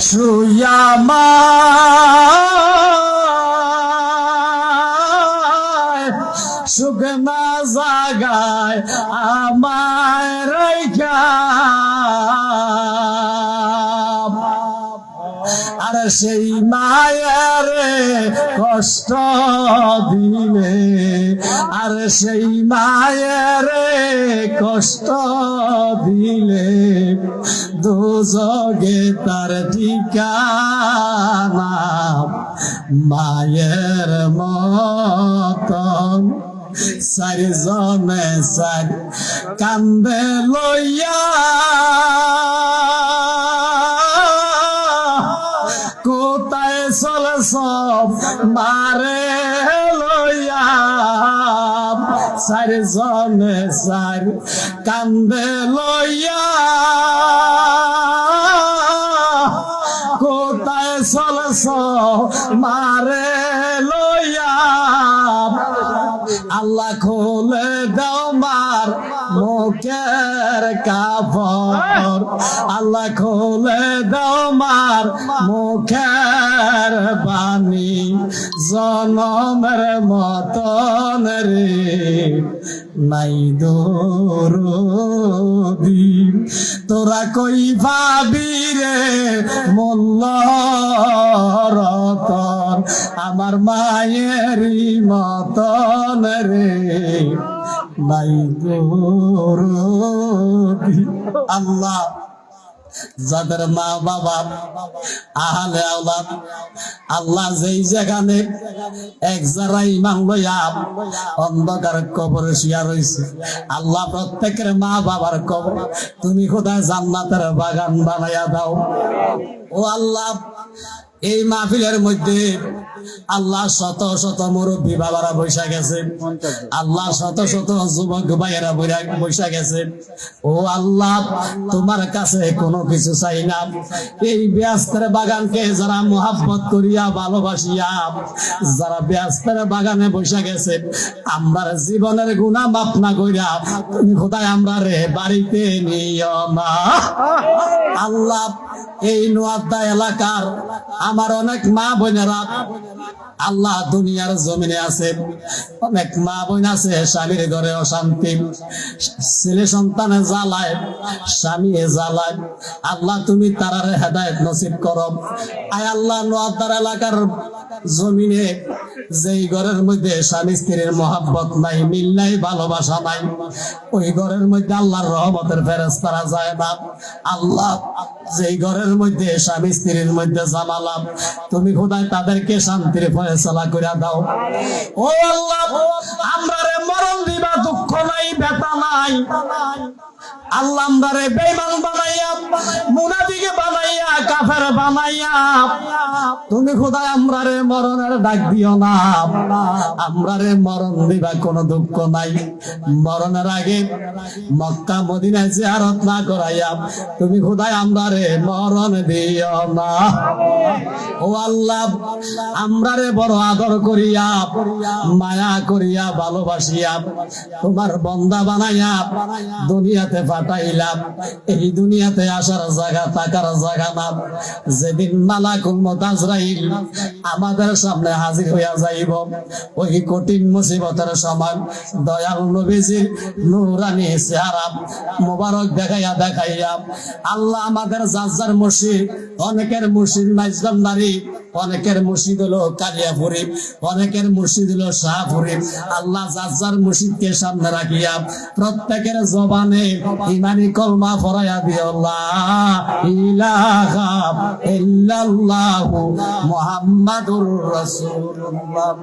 শুয়ামা সুগনা জাগায় আমায় রাইখা আর সেই মায়ের কষ্ট দিলে, আর সেই মায়ের কষ্ট দিলে দুজগে তার ঠিকানা মায়ের মতন। চারিজনে চারি কান্দে লইয়া কোথায় চলে সব মারে লইয়া। চারিজনে চারি কান্দে লইয়া। আল্লাহ খোলে দাও মার মুখের কাপড়। আল্লাহ খোলে মার মুখের বাণী। জনমের মতন রে, নাই দৌড়ি তোরা কই ভাবি রে মল্ল আমার মায়েরই মতন রে। নাই আল্লাহ, যাদের মা বাবা আহলে আওলাদ, আল্লাহ যেই যেখানে এক যারা ইমান লইয়া অন্ধকার কবর শুয়া রয়েছে আল্লাহ প্রত্যেকের মা বাবার কবর তুমি কোথায় জান্নাতের বাগান বানাইয়া দাও? ও আল্লাহ এই মাহফিলের মধ্যে আল্লাহ শত শত মুরব্বী বাবারা বৈশা গেছে। আল্লাহ শত শত যুবক ভাইয়েরা বৈশা গেছে। ও আল্লাহ, তোমার কাছে কোনো কিছু চাই না। এই ব্যস্তের বাগানকে যারা মোহাব্বত করিয়া ভালোবাসিয়া, যারা ব্যস্তের বাগানে বৈশা গেছে আমার জীবনের গুণা মাপ না কইরা তুমি খোদায় আমরা রে বাড়িতে নিও না। আল্লাহ এই নোয়াদ্দা এলাকার আমার অনেক মা বোনেরা আল্লাহ দুনিয়ার জমিনে আছে। অনেক মা বোন আছে, স্বামীর ঘরে অশান্তি। ছেলে সন্তানে জ্বালায়, স্বামী জ্বালায়। আল্লাহ তুমি তারার হেদায়ত নসিব করো। আয় আল্লাহ, নোয়াদ্দার এলাকার জমিনে যেই ঘরের মধ্যে স্বামী স্ত্রীর মহাব্বত নাই, মিল নাই, ভালোবাসা নাই, ওই ঘরের মধ্যে আল্লাহর রহমতের ফেরেস তারা যায় না। আল্লাহ যেই ঘরের মধ্যে, স্বামী স্ত্রীর মধ্যে জামালাম তুমি খোদায় তাদেরকে শান্তির ফয়সলা করে দাও। ও আল্লাহ, আমরা রে মরণ দিবা, দুঃখ নাই, ব্যথা নাই। আল্লাহ বেমান বানাইয়া মুনাদিকে বানাইয়া, কাফের বানাইয়া। তুমি খোদায় আমরারে মরণের ডাক দিও না। আমরারে মরণ দিবা কোনো দুঃখ নাই। মরণের আগে মক্কা, মদিনায় জিয়ারত না করাইয়া তুমি খোদায় আমরারে মরণ দিও না। ও আল্লাহ, আমরারে বড় আদর করিয়া, মায়া করিয়া, ভালোবাসিয়া, তোমার বন্দা বানাইয়া দুনিয়াতে পাঠাইলাম এই দুনিয়াতে আসার জায়গা, থাকার জায়গা না। যেদিন মালাকুল মতাজরাইল আমাদের সামনে হাজির হইয়া যাইব। ওই কঠিন মুসিবতের সময় দয়াল নবীজির নুরানি চেহারা মোবারক দেখাইয়া দেখাইয়া, আল্লাহ আমাদের যার যার মুর্শিদ, অনেকের মুর্শিদ নাইজলাম নারী অনেকের মুর্শিদ হলো কালিয়াপুরি, অনেকের মুর্শিদ হলো শাহপুরি। আল্লাহ যার মুর্শিদকে সামনে রাখিয়া প্রত্যেকের জবানে ইমানি কলমা ফরাইয়া দিয়ে আল্লাহ ইলাহা ইল্লাল্লাহু মুহাম্মাদুর রাসূলুল্লাহ।